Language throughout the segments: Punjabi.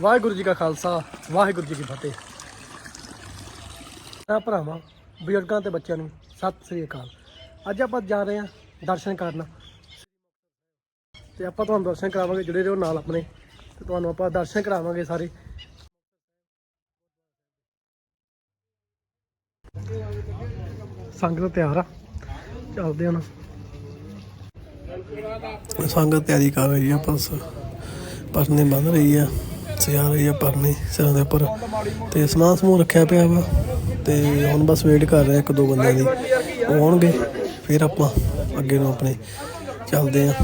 ਵਾਹਿਗੁਰੂ ਜੀ ਕਾ ਖਾਲਸਾ, ਵਾਹਿਗੁਰੂ ਜੀ ਕੀ ਫਤਿਹ। ਆ ਭਰਾਵਾਂ, ਬਜ਼ੁਰਗਾਂ ਤੇ ਬੱਚਿਆਂ ਨੂੰ ਸਤਿ ਸ੍ਰੀ ਅਕਾਲ। ਅੱਜ ਆਪਾਂ ਜਾ ਰਹੇ ਹਾਂ ਦਰਸ਼ਨ ਕਰਨ। ਤੇ ਆਪਾਂ ਤੁਹਾਨੂੰ ਦਰਸ਼ਨ ਕਰਾਵਾਂਗੇ ਜੁੜੇ ਰਹੋ ਨਾਲ ਆਪਣੇ। ਤੇ ਤੁਹਾਨੂੰ ਆਪਾਂ ਦਰਸ਼ਨ ਕਰਾਵਾਂਗੇ ਸਾਰੇ। ਸੰਗਤ ਤਿਆਰ ਆ। ਚੱਲਦੇ ਹਾਂ ਸੰਗਤ ਤਿਆਰੀ ਕਰ ਰਹੀ ਆ ਬਸ ਪਰਨੇ ਬੰਨ ਰਹੀ ਆ। ਸਜਾ ਰਹੀ ਆ ਪਰਨੇ ਸਿਰਾਂ ਦੇ ਉੱਪਰ। ਤੇ ਸਮਾਨ ਸਮੂਹ ਰੱਖਿਆ ਪਿਆ ਵਾ। ਤੇ ਹੁਣ ਬਸ ਵੇਟ ਕਰ ਰਹੇ ਆ ਇੱਕ ਦੋ ਬੰਦਿਆਂ ਦੀ। ਉਹ ਆਉਣਗੇ ਫਿਰ ਆਪਾਂ ਅੱਗੇ ਨੂੰ ਆਪਣੇ ਚੱਲਦੇ ਆ।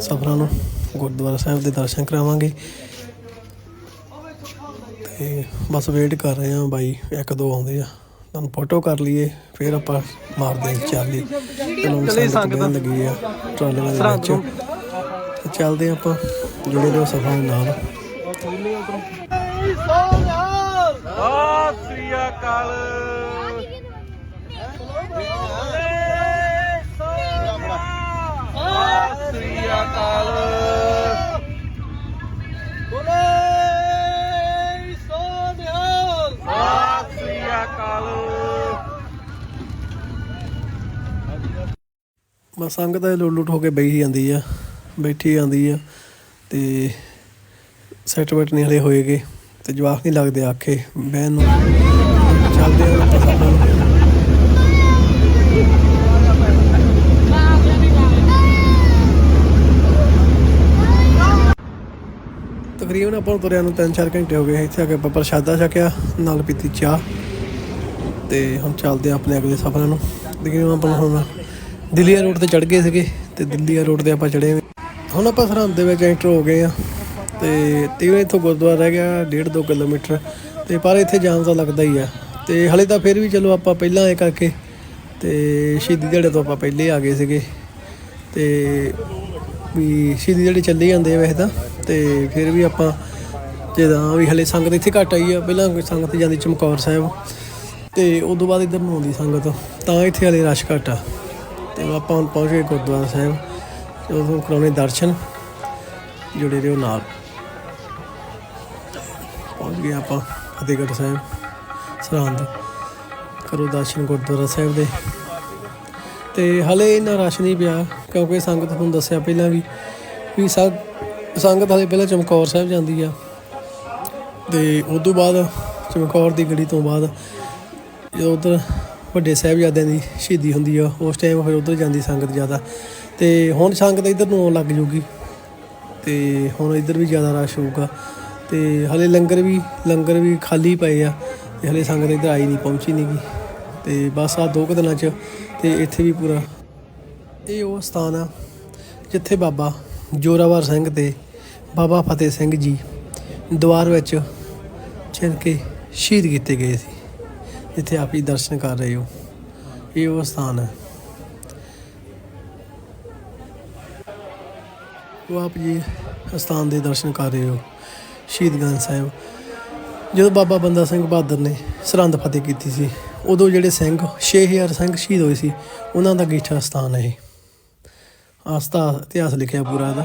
ਸਫਰਾਂ ਨੂੰ ਗੁਰਦੁਆਰਾ ਸਾਹਿਬ ਦੇ ਦਰਸ਼ਨ ਕਰਾਵਾਂਗੇ। ਤੇ ਬਸ ਵੇਟ ਕਰ ਰਹੇ ਆ ਬਾਈ ਇੱਕ ਦੋ ਆਉਂਦੇ ਆ। ਤੁਹਾਨੂੰ ਫੋਟੋ ਕਰ ਲਈਏ ਫਿਰ ਆਪਾਂ ਮਾਰਦੇ ਆ ਚਾਲੀ ਚਲੋ ਸੰਗਤ ਲੱਗੀ ਆ ਟਰਾਲੀਆਂ ਦੇ ਵਿੱਚ। ਚੱਲਦੇ ਆ ਆਪਾਂ ਜੁੜੇ ਰਹੋ ਸਫਰਾਂ ਦੇ ਨਾਲ ਸਤਿ ਸ੍ਰੀ ਅਕਾਲ। ਸਤਿ ਸ੍ਰੀ ਅਕਾਲ। ਸਤਿ ਸ੍ਰੀ ਅਕਾਲ। ਬਸ ਸੰਗਤ ਇਹ ਲੁੱਟ ਲੁੱਟ ਹੋ ਕੇ ਬੈਠੀ ਜਾਂਦੀ ਆ ਬੈਠੀ ਜਾਂਦੀ ਆ ਤੇ ਸੈਟ ਬੈਟ ਨਹੀਂ ਹਲੇ ਹੋਏਗੇ ਤੇ ਜਵਾਕ ਨਹੀਂ ਲੱਗਦੇ ਆਖੇ, ਬਹਿਣ ਨੂੰ। ਚੱਲਦੇ ਆ ਆਪਾਂ ਸਫਰਾਂ ਤਕਰੀਬਨ ਆਪਾਂ ਨੂੰ ਤੁਰਿਆਂ ਨੂੰ 3-4 ਘੰਟੇ ਹੋ ਗਏ, ਇੱਥੇ ਆ ਕੇ ਆਪਾਂ ਪ੍ਰਸ਼ਾਦਾ ਛਕਿਆ, ਨਾਲ ਪੀਤੀ ਚਾਹ। ਤੇ ਹੁਣ ਚੱਲਦੇ ਆ ਆਪਣੇ ਅਗਲੇ ਸਫ਼ਰਾਂ ਨੂੰ। ਦੇਖੀਏ ਆਪਾਂ ਹੁਣ ਦਿੱਲੀ ਰੋਡ ਤੇ ਚੜ ਗਏ ਸੀਗੇ, ਤੇ ਦਿੱਲੀ ਰੋਡ ਤੇ ਆਪਾਂ ਚੜੇ ਹੁਣ ਆਪਾਂ ਸਰਹੰਦ ਦੇ ਵਿੱਚ ਐਂਟਰ ਹੋ ਗਏ ਆ। ਤੇ ਤੀਵੇਂ ਇੱਥੋਂ ਗੁਰਦੁਆਰਾ ਰਹਿ ਗਿਆ 1.5 ਕਿਲੋਮੀਟਰ। ਤੇ ਪਰ ਇੱਥੇ ਜਾਮ ਤਾਂ ਲੱਗਦਾ ਹੀ ਆ। ਤੇ ਹਲੇ ਤਾਂ ਫਿਰ ਵੀ ਚਲੋ ਆਪਾਂ ਪਹਿਲਾਂ ਇਹ ਕਰਕੇ, ਤੇ ਸ਼ਹੀਦੀ ਦਿਹਾੜੇ ਤੋਂ ਆਪਾਂ ਪਹਿਲੇ ਆ ਗਏ ਸੀਗੇ। ਤੇ ਵੀ ਸ਼ਹੀਦੀ ਦਿਹਾੜੇ ਚੱਲੇ ਜਾਂਦੇ ਆ ਵੈਸੇ ਤਾਂ। ਤੇ ਫਿਰ ਵੀ ਆਪਾਂ ਜਿੱਦਾਂ ਵੀ ਹਲੇ ਸੰਗਤ ਇੱਥੇ ਘੱਟ ਆਈ ਆ, ਪਹਿਲਾਂ ਸੰਗਤ ਜਾਂਦੀ ਚਮਕੌਰ ਸਾਹਿਬ। ਤੇ ਉਸ ਤੋਂ ਬਾਅਦ ਇੱਧਰ ਨੂੰ ਆਉਂਦੀ ਸੰਗਤ, ਤਾਂ ਇੱਥੇ ਹਲੇ ਰਸ਼ ਘੱਟ ਆ। ਤੇ ਆਪਾਂ ਹੁਣ ਪਹੁੰਚ ਗਏ ਗੁਰਦੁਆਰਾ ਸਾਹਿਬ ਉਦੋਂ ਕਰਾਉਣੇ ਦਰਸ਼ਨ, ਜੁੜੇ ਰਹੋ ਨਾਲ। ਗਏ ਆਪਾਂ ਫਤਿਹਗੜ੍ਹ ਸਾਹਿਬ, ਸਰਹੰਦ, ਕਰੋ ਦਰਸ਼ਨ ਗੁਰਦੁਆਰਾ ਸਾਹਿਬ ਦੇ। ਤੇ ਹਲੇ ਇੰਨਾ ਰਸ਼ ਨਹੀਂ ਪਿਆ, ਕਿਉਂਕਿ ਸੰਗਤ ਤੁਹਾਨੂੰ ਦੱਸਿਆ ਪਹਿਲਾਂ ਵੀ ਵੀ ਸੰਗਤ ਹਲੇ ਪਹਿਲਾਂ ਚਮਕੌਰ ਸਾਹਿਬ ਜਾਂਦੀ ਆ। ਤੇ ਉਸ ਤੋਂ ਬਾਅਦ ਚਮਕੌਰ ਦੀ ਗਲੀ ਤੋਂ ਬਾਅਦ ਜਦੋਂ ਉਧਰ ਵੱਡੇ ਸਾਹਿਬਜ਼ਾਦਿਆਂ ਦੀ ਸ਼ਹੀਦੀ ਹੁੰਦੀ ਆ, ਉਸ ਟਾਈਮ ਫਿਰ ਉਧਰ ਜਾਂਦੀ ਸੰਗਤ ਜ਼ਿਆਦਾ। ਤੇ ਹੁਣ ਸੰਗਤ ਇੱਧਰ ਨੂੰ ਆਉਣ ਲੱਗ ਜੂਗੀ। ਤੇ ਹੁਣ ਇੱਧਰ ਵੀ ਜ਼ਿਆਦਾ ਰਸ਼ ਹੋਊਗਾ। ਤੇ ਹਲੇ ਲੰਗਰ ਵੀ ਲੰਗਰ ਵੀ ਖਾਲੀ ਪਏ ਆ ਤੇ ਹਲੇ ਸੰਗਤ ਇੱਧਰ ਆਈ ਨਹੀਂ, ਪਹੁੰਚੀ ਨਹੀਂਗੀ ਤੇ ਬਸ ਆ ਦੋ ਕੁ ਦਿਨਾਂ 'ਚ ਤੇ ਇੱਥੇ ਵੀ ਪੂਰਾ ਇਹ ਉਹ ਸਥਾਨ ਆ ਜਿੱਥੇ ਬਾਬਾ ਜੋਰਾਵਰ ਸਿੰਘ ਤੇ ਬਾਬਾ ਫਤਿਹ ਸਿੰਘ ਜੀ ਦੁਆਰ ਵਿੱਚ ਚਿਰ ਕੇ ਸ਼ਹੀਦ ਕੀਤੇ ਗਏ ਸੀ। ਜਿੱਥੇ ਆਪ ਜੀ ਦਰਸ਼ਨ ਕਰ ਰਹੇ ਹੋ। ਇਹ ਉਹ ਸਥਾਨ ਹੈ ਉਹ ਆਪ ਜੀ ਸਥਾਨ ਦੇ ਦਰਸ਼ਨ ਕਰ ਰਹੇ ਹੋ। ਸ਼ਹੀਦ ਸ਼ਹੀਦਗੰਜ ਸਾਹਿਬ। ਜਦੋਂ ਬਾਬਾ ਬੰਦਾ ਸਿੰਘ ਬਹਾਦਰ ਨੇ ਸਰਹੰਦ ਫਤਿਹ ਕੀਤੀ ਸੀ, ਉਦੋਂ ਜਿਹੜੇ ਸਿੰਘ 6000 ਸਿੰਘ ਸ਼ਹੀਦ ਹੋਏ ਸੀ, ਉਹਨਾਂ ਦਾ ਗੀਠਾ ਸਥਾਨ ਹੈ ਇਹ। ਆਸਤਾ ਇਤਿਹਾਸ ਲਿਖਿਆ ਪੂਰਾ ਇਹਦਾ।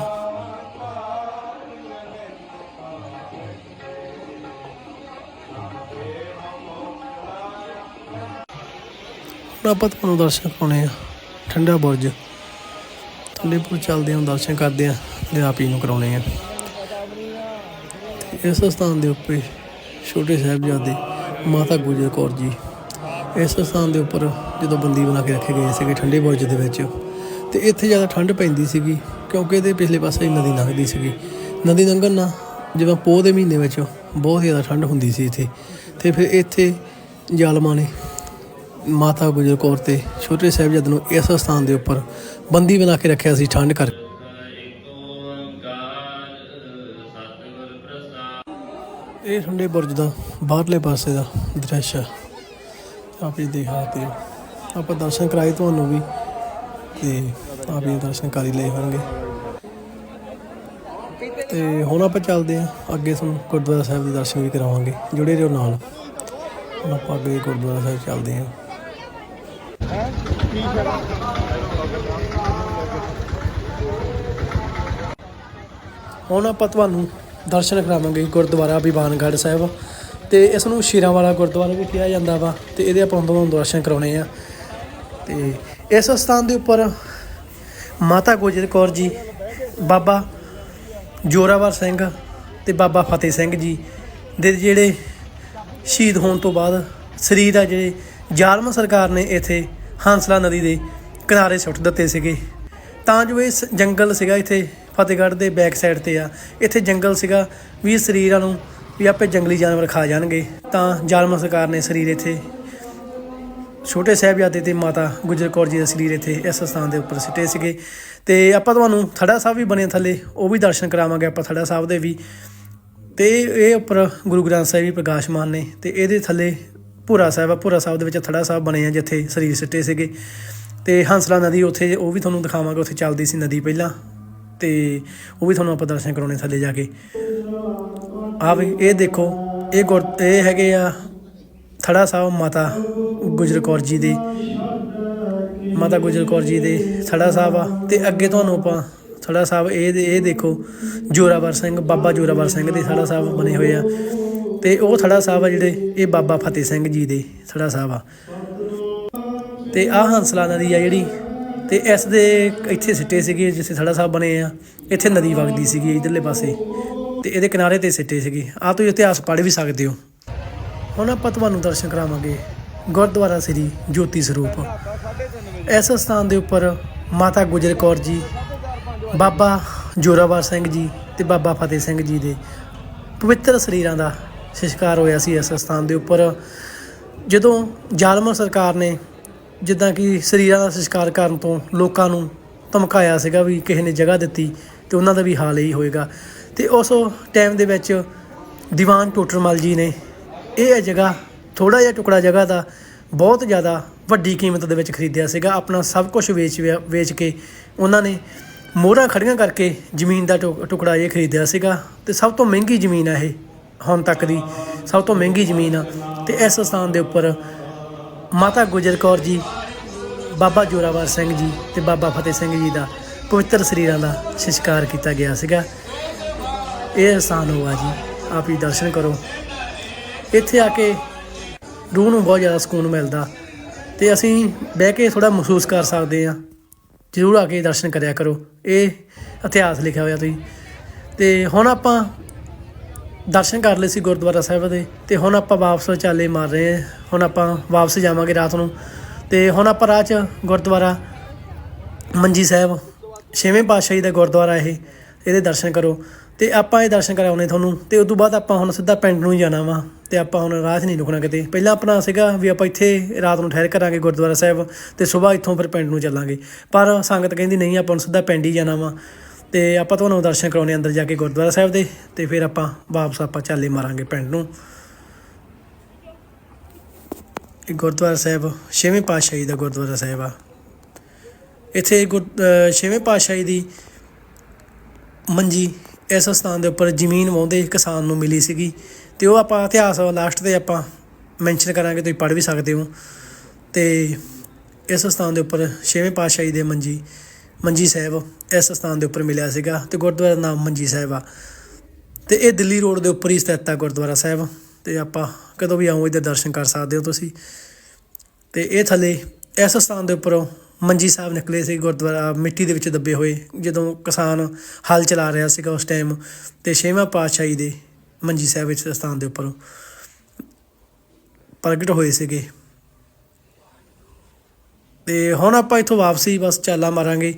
ਹੁਣ ਆਪਾਂ ਦਰਸ਼ਨ ਕਰਾਉਣੇ ਆ, ਠੰਡਾ ਬੁਰਜ। ਥੱਲੇ ਪੁਰ ਚੱਲਦੇ ਹਾਂ, ਦਰਸ਼ਨ ਕਰਦੇ ਆ ਤੇ ਆਪ ਹੀ ਨੂੰ ਕਰਾਉਣੇ ਆ। ਇਸ ਸਥਾਨ ਦੇ ਉੱਪਰ ਛੋਟੇ ਸਾਹਿਬਜ਼ਾਦੇ ਮਾਤਾ ਗੁਜਰ ਕੌਰ ਜੀ। ਇਸ ਸਥਾਨ ਦੇ ਉੱਪਰ ਜਦੋਂ ਬੰਦੀ ਬਣਾ ਕੇ ਰੱਖੇ ਗਏ ਸੀਗੇ ਠੰਡੇ ਬੁਰਜ ਦੇ ਵਿੱਚ, ਤੇ ਇੱਥੇ ਜ਼ਿਆਦਾ ਠੰਡ ਪੈਂਦੀ ਸੀਗੀ, ਕਿਉਂਕਿ ਇਹਦੇ ਪਿਛਲੇ ਪਾਸੇ ਨਦੀ ਲੰਘਦੀ ਸੀਗੀ। ਨਦੀ ਲੰਘਣ ਨਾਲ ਜਿਵੇਂ ਪੋਹ ਦੇ ਮਹੀਨੇ ਵਿੱਚ ਬਹੁਤ ਜ਼ਿਆਦਾ ਠੰਡ ਹੁੰਦੀ ਸੀ ਇੱਥੇ। ਤੇ ਫਿਰ ਇੱਥੇ ਜ਼ਾਲਮਾਂ ਨੇ ਮਾਤਾ ਗੁਜਰ ਕੌਰ ਤੇ ਛੋਟੇ ਸਾਹਿਬਜ਼ਾਦੇ ਨੂੰ ਇਸ ਸਥਾਨ ਦੇ ਉੱਪਰ ਬੰਦੀ ਬਣਾ ਕੇ ਰੱਖਿਆ ਸੀ ਠੰਡ ਕਰਕੇ। ਇਹ ਠੰਡੇ ਬੁਰਜ ਦਾ, ਬਾਹਰਲੇ ਪਾਸੇ ਦਾ ਦ੍ਰਿਸ਼ ਆ ਆਪ ਹੀ ਦੇਖ ਸਕਦੇ ਹੋ ਆਪਾਂ ਦਰਸ਼ਨ ਕਰਾਏ ਤੁਹਾਨੂੰ ਵੀ ਤੇ ਆਪ ਹੀ ਦਰਸ਼ਨ ਕਰ ਹੀ ਲਏ ਹੋਣਗੇ। ਤੇ ਹੁਣ ਆਪਾਂ ਚੱਲਦੇ ਆ ਅੱਗੇ ਤੁਹਾਨੂੰ ਗੁਰਦੁਆਰਾ ਸਾਹਿਬ ਦੇ ਦਰਸ਼ਨ ਵੀ ਕਰਾਵਾਂਗੇ। ਜੁੜੇ ਰਹੋ ਨਾਲ। ਹੁਣ ਆਪਾਂ ਅੱਗੇ ਗੁਰਦੁਆਰਾ ਸਾਹਿਬ ਚੱਲਦੇ ਆ ਹੁਣ ਆਪਾਂ ਤੁਹਾਨੂੰ ਦਰਸ਼ਨ ਕਰਾਵਾਂਗੇ ਗੁਰਦੁਆਰਾ ਬਿਬਾਨਗੜ੍ਹ ਸਾਹਿਬ। ਤੇ ਇਸ ਨੂੰ ਸ਼ੀਰਾਂ ਵਾਲਾ ਗੁਰਦੁਆਰਾ ਵੀ ਕਿਹਾ ਜਾਂਦਾ ਵਾ ਤੇ ਇਹਦੇ ਆਪਾਂ ਤੁਹਾਨੂੰ ਦਰਸ਼ਨ ਕਰਾਉਣੇ ਆ। ਤੇ ਇਸ ਸਥਾਨ ਦੇ ਉੱਪਰ ਮਾਤਾ ਗੁਜਰ ਕੌਰ ਜੀ, ਬਾਬਾ ਜੋਰਾਵਰ ਸਿੰਘ ਤੇ ਬਾਬਾ ਫਤਿਹ ਸਿੰਘ ਜੀ ਦੇ ਜਿਹੜੇ ਸ਼ਹੀਦ ਹੋਣ ਤੋਂ ਬਾਅਦ ਸਰੀਰ ਆ ਜਿਹੜੇ ਜ਼ਾਲਮ ਸਰਕਾਰ ਨੇ ਇੱਥੇ ਹੰਸਲਾ ਨਦੀ ਦੇ ਕਿਨਾਰੇ ਸੁੱਟ ਦਿੱਤੇ ਸੀਗੇ। ਤਾਂ ਜੋ ਇਹ ਸ- ਜੰਗਲ ਸੀਗਾ ਇੱਥੇ ਫਤਿਹਗੜ੍ਹ ਦੇ ਬੈਕ ਸਾਈਡ ਤੇ ਆ। ਇੱਥੇ ਜੰਗਲ ਸੀਗਾ, ਵੀ ਸਰੀਰਾਂ ਨੂੰ ਵੀ ਆਪੇ ਜੰਗਲੀ ਜਾਨਵਰ ਖਾ ਜਾਣਗੇ। ਤਾਂ ਜ਼ਾਲਮ ਸਰਕਾਰ ਨੇ ਸਰੀਰ ਇੱਥੇ, ਛੋਟੇ ਸਾਹਿਬਜ਼ਾਦੇ ਤੇ ਮਾਤਾ ਗੁਜਰ ਕੌਰ ਜੀ ਦਾ ਸਰੀਰ ਇੱਥੇ ਇਸ ਸਥਾਨ ਦੇ ਉੱਪਰ ਸਿੱਟੇ ਸੀਗੇ। ਤੇ ਆਪਾਂ ਤੁਹਾਨੂੰ ਥੜਾ ਸਾਹਿਬ ਵੀ ਬਣੇ ਥੱਲੇ, ਉਹ ਵੀ ਦਰਸ਼ਨ ਕਰਾਵਾਂਗੇ ਆਪਾਂ ਥੜਾ ਸਾਹਿਬ ਦੇ ਵੀ। ਤੇ ਇਹ ਉੱਪਰ ਗੁਰੂ ਗ੍ਰੰਥ ਸਾਹਿਬ ਵੀ ਪ੍ਰਕਾਸ਼ਮਾਨ ਨੇ, ਤੇ ਇਹਦੇ ਥੱਲੇ ਭੂਰਾ ਸਾਹਿਬ ਆ, ਭੂਰਾ ਸਾਹਿਬ ਦੇ ਵਿੱਚ ਥੜਾ ਸਾਹਿਬ ਬਣੇ ਆ, ਜਿੱਥੇ ਸਰੀਰ ਸਿੱਟੇ ਸੀਗੇ। ਤੇ ਹੰਸਲਾ ਨਦੀ ਉੱਥੇ, ਉਹ ਵੀ ਤੁਹਾਨੂੰ ਦਿਖਾਵਾਂਗੇ, ਉੱਥੇ ਚੱਲਦੀ ਸੀ ਨਦੀ ਪਹਿਲਾਂ। ਤੇ ਉਹ ਵੀ ਤੁਹਾਨੂੰ ਆਪਾਂ ਦਰਸ਼ਨ ਕਰਾਉਣੇ ਥੱਲੇ ਜਾ ਕੇ। ਆ ਵੀ, ਇਹ ਦੇਖੋ, ਇਹ ਗੁਰ, ਇਹ ਹੈਗੇ ਆ ਥੜਾ ਸਾਹਿਬ ਮਾਤਾ ਗੁਜਰ ਕੌਰ ਜੀ ਦੇ। ਮਾਤਾ ਗੁਜਰ ਕੌਰ ਜੀ ਦੇ ਥੜਾ ਸਾਹਿਬ ਆ। ਤੇ ਅੱਗੇ ਤੁਹਾਨੂੰ ਆਪਾਂ ਥੜਾ ਸਾਹਿਬ, ਇਹ ਇਹ ਦੇਖੋ, ਜੋਰਾਵਰ ਸਿੰਘ, ਬਾਬਾ ਜੋਰਾਵਰ ਸਿੰਘ ਦੇ ਥੜਾ ਸਾਹਿਬ ਬਣੇ ਹੋਏ ਆ। ਤੇ ਉਹ ਥੜਾ ਸਾਹਿਬ ਆ ਜਿਹੜੇ, ਇਹ ਬਾਬਾ ਫਤਿਹ ਸਿੰਘ ਜੀ ਦੇ ਥੜਾ ਸਾਹਿਬ ਆ। ਤੇ ਆਹ ਹੰਸਲਾ ਨਦੀ ਆ ਜਿਹੜੀ ਤੇ ਇਸ ਦੇ ਇੱਥੇ ਸਿੱਟੇ ਸੀਗੇ ਜਿੱਥੇ ਸੜਾ ਸਾਹਿਬ ਬਣੇ ਆ, ਇੱਥੇ ਨਦੀ ਵਗਦੀ ਸੀਗੀ ਇਧਰਲੇ ਪਾਸੇ ਤੇ ਇਹਦੇ ਕਿਨਾਰੇ ਤੇ ਸਿੱਟੇ ਸੀਗੇ। ਆ ਤੁਸੀਂ ਇਤਿਹਾਸ ਪੜ੍ਹ ਵੀ ਸਕਦੇ ਹੋ। ਹੁਣ ਆਪਾਂ ਤੁਹਾਨੂੰ ਦਰਸ਼ਨ ਕਰਾਵਾਂਗੇ ਗੁਰਦੁਆਰਾ ਸ੍ਰੀ ਜੋਤੀ ਸਰੂਪ। ਇਸ ਸਥਾਨ ਦੇ ਉੱਪਰ ਮਾਤਾ ਗੁਜਰ ਕੌਰ ਜੀ, ਬਾਬਾ ਜੋਰਾਵਰ ਸਿੰਘ ਜੀ ਤੇ ਬਾਬਾ ਫਤਿਹ ਸਿੰਘ ਜੀ ਦੇ ਪਵਿੱਤਰ ਸਰੀਰਾਂ ਦਾ ਸਿਸ਼ਕਾਰ ਹੋਇਆ ਸੀ ਇਸ ਸਥਾਨ ਦੇ ਉੱਪਰ। ਜਦੋਂ ਜ਼ਾਲਮ ਸਰਕਾਰ ਨੇ ਜਿੱਦਾਂ ਕਿ ਸਰੀਰਾਂ ਦਾ ਸੰਸਕਾਰ ਕਰਨ ਤੋਂ ਲੋਕਾਂ ਨੂੰ ਧਮਕਾਇਆ ਸੀਗਾ ਵੀ ਕਿਸੇ ਨੇ ਜਗ੍ਹਾ ਦਿੱਤੀ ਤੇ ਉਹਨਾਂ ਦਾ ਵੀ ਹਾਲ ਇਹੀ ਹੋਏਗਾ। ਤੇ ਉਸ ਟਾਈਮ ਦੇ ਵਿੱਚ ਦੀਵਾਨ ਟੋਟਰਮਲ ਜੀ ਨੇ ਇਹ ਜਗ੍ਹਾ ਥੋੜਾ ਜਿਹਾ ਟੁਕੜਾ ਜਗ੍ਹਾ ਦਾ ਬਹੁਤ ਜ਼ਿਆਦਾ ਵੱਡੀ ਕੀਮਤ ਦੇ ਵਿੱਚ ਖਰੀਦਿਆ ਸੀਗਾ। ਆਪਣਾ ਸਭ ਕੁਝ ਵੇਚ ਵਿਆ- ਵੇਚ ਕੇ ਉਹਨਾਂ ਨੇ ਮੋਹਰਾਂ ਖੜੀਆਂ ਕਰਕੇ ਜ਼ਮੀਨ ਦਾ ਟੁਕ- ਟੁਕੜਾ ਇਹ ਖਰੀਦਿਆ ਸੀਗਾ ਤੇ ਸਭ ਤੋਂ ਮਹਿੰਗੀ ਜ਼ਮੀਨ ਆ ਇਹ ਹੁਣ ਤੱਕ ਦੀ, ਸਭ ਤੋਂ ਮਹਿੰਗੀ ਜ਼ਮੀਨ ਆ ਤੇ ਇਸ ਸਥਾਨ ਦੇ ਉੱਪਰ ਮਾਤਾ ਗੁਜਰ ਕੌਰ ਜੀ, ਬਾਬਾ ਜੋਰਾਵਰ ਸਿੰਘ ਜੀ ਤੇ ਬਾਬਾ ਫਤਿਹ ਸਿੰਘ ਜੀ ਦਾ ਪਵਿੱਤਰ ਸਰੀਰਾਂ ਦਾ ਸੰਸਕਾਰ ਕੀਤਾ ਗਿਆ ਸੀਗਾ। ਇਹ ਸਥਾਨ ਹੋਆ ਜੀ, ਆਪ ਹੀ ਦਰਸ਼ਨ ਕਰੋ। ਇੱਥੇ ਆ ਕੇ ਰੂਹ ਨੂੰ ਬਹੁਤ ਜ਼ਿਆਦਾ ਸਕੂਨ ਮਿਲਦਾ ਤੇ ਅਸੀਂ ਬਹਿ ਕੇ ਥੋੜਾ ਮਹਿਸੂਸ ਕਰ ਸਕਦੇ ਆ ਜ਼ਰੂਰ ਆ ਕੇ ਦਰਸ਼ਨ ਕਰਿਆ ਕਰੋ। ਇਹ ਇਤਿਹਾਸ ਲਿਖਿਆ ਹੋਇਆ ਤੁਸੀਂ। ਤੇ ਹੁਣ ਆਪਾਂ ਦਰਸ਼ਨ ਕਰ ਲਏ ਸੀ ਗੁਰਦੁਆਰਾ ਸਾਹਿਬ ਦੇ ਤੇ ਹੁਣ ਆਪਾਂ ਵਾਪਸ ਚਾਲੇ ਮਾਰ ਰਹੇ ਹਾਂ। ਹੁਣ ਆਪਾਂ ਵਾਪਸ ਜਾਵਾਂਗੇ ਰਾਤ ਨੂੰ। ਤੇ ਹੁਣ ਆਪਾਂ ਰਾਹ 'ਚ ਗੁਰਦੁਆਰਾ ਮੰਜੀ ਸਾਹਿਬ, ਛੇਵੇਂ ਪਾਤਸ਼ਾਹੀ ਦਾ ਗੁਰਦੁਆਰਾ ਇਹ, ਇਹਦੇ ਦਰਸ਼ਨ ਕਰੋ। ਤੇ ਆਪਾਂ ਇਹ ਦਰਸ਼ਨ ਕਰਾਉਣੇ ਤੁਹਾਨੂੰ। ਤੇ ਉਸ ਤੋਂ ਬਾਅਦ ਆਪਾਂ ਹੁਣ ਸਿੱਧਾ ਪਿੰਡ ਨੂੰ ਹੀ ਜਾਣਾ ਵਾ। ਤੇ ਆਪਾਂ ਹੁਣ ਰਾਹ 'ਚ ਨਹੀਂ ਰੁਕਣਾ ਕਿਤੇ। ਪਹਿਲਾਂ ਆਪਣਾ ਸੀਗਾ ਵੀ ਆਪਾਂ ਇੱਥੇ ਰਾਤ ਨੂੰ ਠਹਿਰ ਕਰਾਂਗੇ ਗੁਰਦੁਆਰਾ ਸਾਹਿਬ ਤੇ ਸਵੇਰ ਇੱਥੋਂ ਫਿਰ ਪਿੰਡ ਨੂੰ ਚੱਲਾਂਗੇ। ਪਰ ਸੰਗਤ ਕਹਿੰਦੀ ਨਹੀਂ, ਆਪਾਂ ਹੁਣ ਸਿੱਧਾ ਪਿੰਡ ਹੀ ਜਾਣਾ ਵਾ। ਤੇ ਆਪਾਂ ਤੁਹਾਨੂੰ ਦਰਸ਼ਨ ਕਰਾਉਣੇ ਅੰਦਰ ਜਾ ਕੇ ਗੁਰਦੁਆਰਾ ਸਾਹਿਬ ਦੇ ਤੇ ਫਿਰ ਆਪਾਂ ਵਾਪਸ ਆਪਾਂ ਚਾਲੇ ਮਾਰਾਂਗੇ ਪਿੰਡ ਨੂੰ। ਇਹ ਗੁਰਦੁਆਰਾ ਸਾਹਿਬ ਛੇਵੇਂ ਪਾਤਸ਼ਾਹੀ ਦਾ ਗੁਰਦੁਆਰਾ ਸਾਹਿਬ ਆ। ਇੱਥੇ ਗੁਰ- ਛੇਵੇਂ ਪਾਤਸ਼ਾਹੀ ਦੀ ਮੰਜੀ ਇਸ ਸਥਾਨ ਦੇ ਉੱਪਰ ਜ਼ਮੀਨ ਵਾਉਂਦੇ ਕਿਸਾਨ ਨੂੰ ਮਿਲੀ ਸੀਗੀ ਤੇ ਉਹ ਆਪਾਂ ਇਤਿਹਾਸ ਲਾਸਟ ਤੇ ਆਪਾਂ ਮੈਂਸ਼ਨ ਕਰਾਂਗੇ, ਤੁਸੀਂ ਪੜ੍ਹ ਵੀ ਸਕਦੇ ਹੋ। ਤੇ ਇਸ ਸਥਾਨ ਦੇ ਉੱਪਰ ਛੇਵੇਂ ਪਾਤਸ਼ਾਹੀ ਦੇ ਮੰਜੀ ਮੰਜੀ ਸਾਹਿਬ ਇਸ ਸਥਾਨ ਦੇ ਉੱਪਰ ਮਿਲਿਆ ਸੀਗਾ ਤੇ ਗੁਰਦੁਆਰਾ ਦਾ ਨਾਮ ਮੰਜੀ ਸਾਹਿਬ ਆ। ਤੇ ਇਹ ਦਿੱਲੀ ਰੋਡ ਦੇ ਉੱਪਰ ਹੀ ਸਥਿਤ ਆ ਗੁਰਦੁਆਰਾ ਸਾਹਿਬ। ਤੇ ਆਪਾਂ ਕਦੋਂ ਵੀ ਆਓ ਇੱਧਰ ਦਰਸ਼ਨ ਕਰ ਸਕਦੇ ਹੋ ਤੁਸੀਂ। ਤੇ ਇਹ ਥੱਲੇ ਇਸ ਸਥਾਨ ਦੇ ਉੱਪਰੋਂ ਮੰਜੀ ਸਾਹਿਬ ਨਿਕਲੇ ਸੀ ਗੁਰਦੁਆਰਾ, ਮਿੱਟੀ ਦੇ ਵਿੱਚ ਦੱਬੇ ਹੋਏ। ਜਦੋਂ ਕਿਸਾਨ ਹਲ ਚਲਾ ਰਿਹਾ ਸੀਗਾ ਉਸ ਟਾਈਮ ਤੇ ਛੇਵਾਂ ਪਾਤਸ਼ਾਹੀ ਦੇ ਮੰਜੀ ਸਾਹਿਬ ਵਿੱਚ ਸਥਾਨ ਦੇ ਉੱਪਰੋਂ ਪ੍ਰਗਟ ਹੋਏ ਸੀਗੇ। ਤੇ ਹੁਣ ਆਪਾਂ ਇੱਥੋਂ ਵਾਪਸੀ ਬਸ ਚਾਲਾ ਮਾਰਾਂਗੇ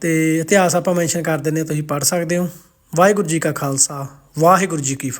ਤੇ ਇਤਿਹਾਸ ਆਪਾਂ ਮੈਂਸ਼ਨ ਕਰ ਦਿੰਦੇ ਹਾਂ, ਤੁਸੀਂ ਪੜ੍ਹ ਸਕਦੇ ਹੋ। ਵਾਹਿਗੁਰੂ ਜੀ ਕਾ ਖਾਲਸਾ, ਵਾਹਿਗੁਰੂ ਜੀ ਕੀ ਫਤਿਹ।